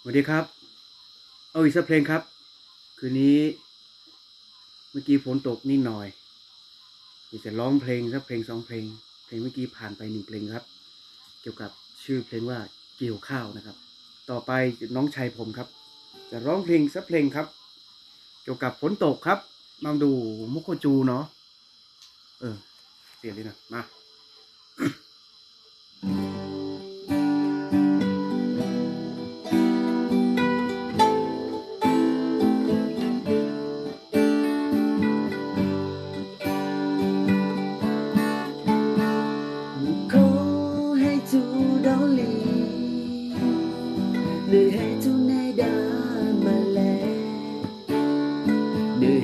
สวัสดีครับ เอาอีกสักเพลงครับ คืนนี้ เมื่อกี้ฝนตกนิดหน่อยอยากจะร้องเพลงสักเพลงสองเพลง เพลงเมื่อกี้ผ่านไปหนึ่งเพลงครับ เกี่ยวกับชื่อเพลงว่าเกี่ยวข้าวนะครับ ต่อไปน้องชายผมครับ จะร้องเพลงสักเพลงครับ เกี่ยวกับฝนตกครับมาดูมุกโคจูเนาะเออเปลี่ยเลยนะมา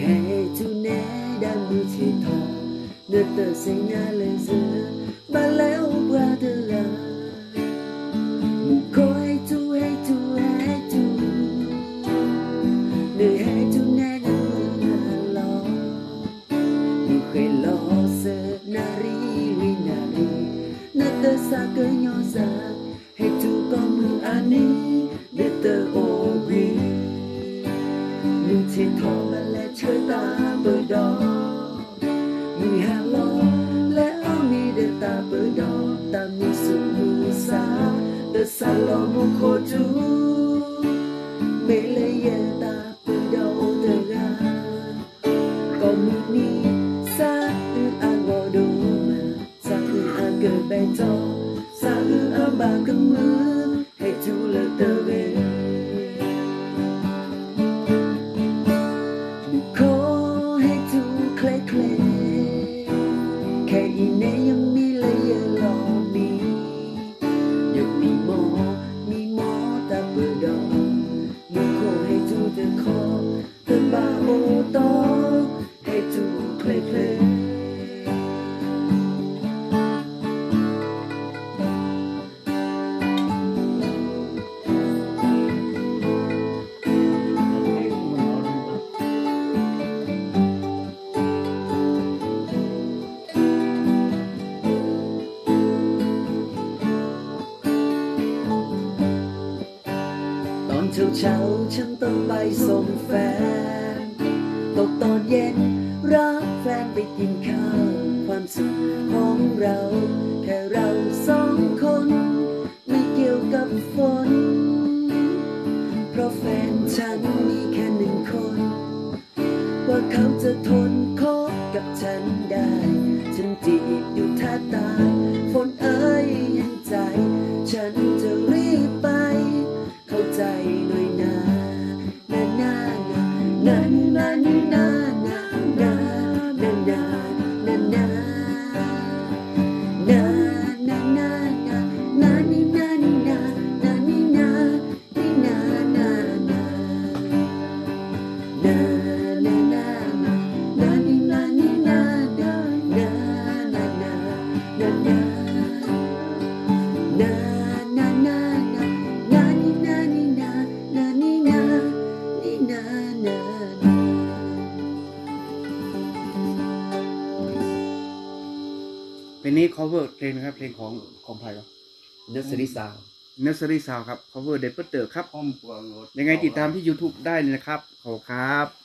ngày thứ né đang đưa thì thò nơi tờ xanh na lên giữa và léo qua từ là mù coi tu hay tu hay tu nơi hay tu né na lo mù khơi lo se nari wi nari nơi tờ xa cơ nhỏ ra hay tu con mưa ani để tờ ô เข้มและช่วตาเปิดดอกมีฮาโลแล้มีเดตาเปิดดอกตามีสุมูซาเดซาโลโมโคจูเมเลยตาเปิดดอกเดกาก็มีนีซาอึอางอดูมาซาอึอางเกิดไปจอซาอึอางบางกับมือให้จูเลเตเว เช้าฉันต้องไปส่งแฟน ตกตอนเย็นรับแฟนไปกินข้าวความสุขของเรา แค่เราสองคน ไม่เกี่ยวกับฝน เพราะแฟนฉันมีแค่หนึ่งคน ว่าเขาจะทนคบกับฉันได้ เพลงนี้ cover เพลงนะครับเพลงของของใครวะ Nursery Sound Nursery Sound ครับ cover เด d เปอร์เตอร์ครับห้องปวงรถยังไงติดตามที่ YouTube ได้เลยนะครับขอบคุณครับ